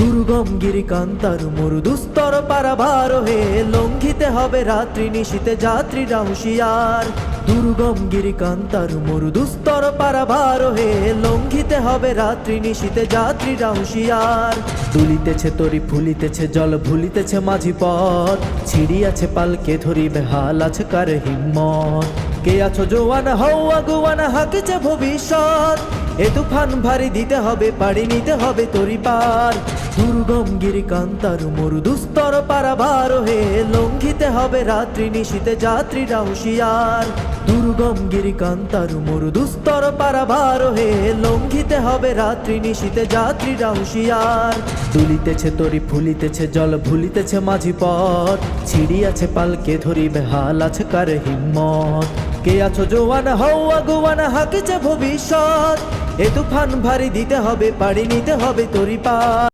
দুর্গম গিরি কান্তার মরু দুস্তর পারাবার হে, লঙ্ঘিতে হবে রাত্রি নিশীতে যাত্রীরা হুঁশিয়ার। দুর্গম গিরি কান্তার মরু দুস্তর পারাবার হে, লঙ্ঘিতে হবে রাত্রি নিশীতে যাত্রীরা হুঁশিয়ার। দুলিতেছে তরি, ফুলিতেছে জল, ভুলিতেছে মাঝি পথ। ছিড়িয়াছে পালকে ধরিবে হাল, আছে কার হিম্মত? কে আছো জোয়ান হও আগুয়ান হাকিছে ভবিষ্যৎ? এ তুফান ভারী দিতে হবে, পাড়ি নিতে হবে তরি পার। দুর্গম গিরি কান্তার, মরু দুস্তর পারাবার হে লঙ্ঘিতে হবে রাত্রি, নিশীতে যাত্রীরা হুঁশিয়ার। দুর্গম গিরি কান্তার, মরু দুস্তর পারাবার হে লঙ্ঘিতে হবে রাত্রি, নিশীতে যাত্রীরা হুঁশিয়ার। দুলিতেছে তরি, ফুলিতেছে জল, ভুলিতেছে মাঝি পথ। ছিড়িয়াছে পালকে ধরিবে হাল, আছে কার হিম্মত? কে আছো, জোয়ান হও আগুয়ান হাকিছে ভবিষ্যৎ? এ তুফান ভারী দিতে হবে পাড়ি নিতে হবে তরি পা।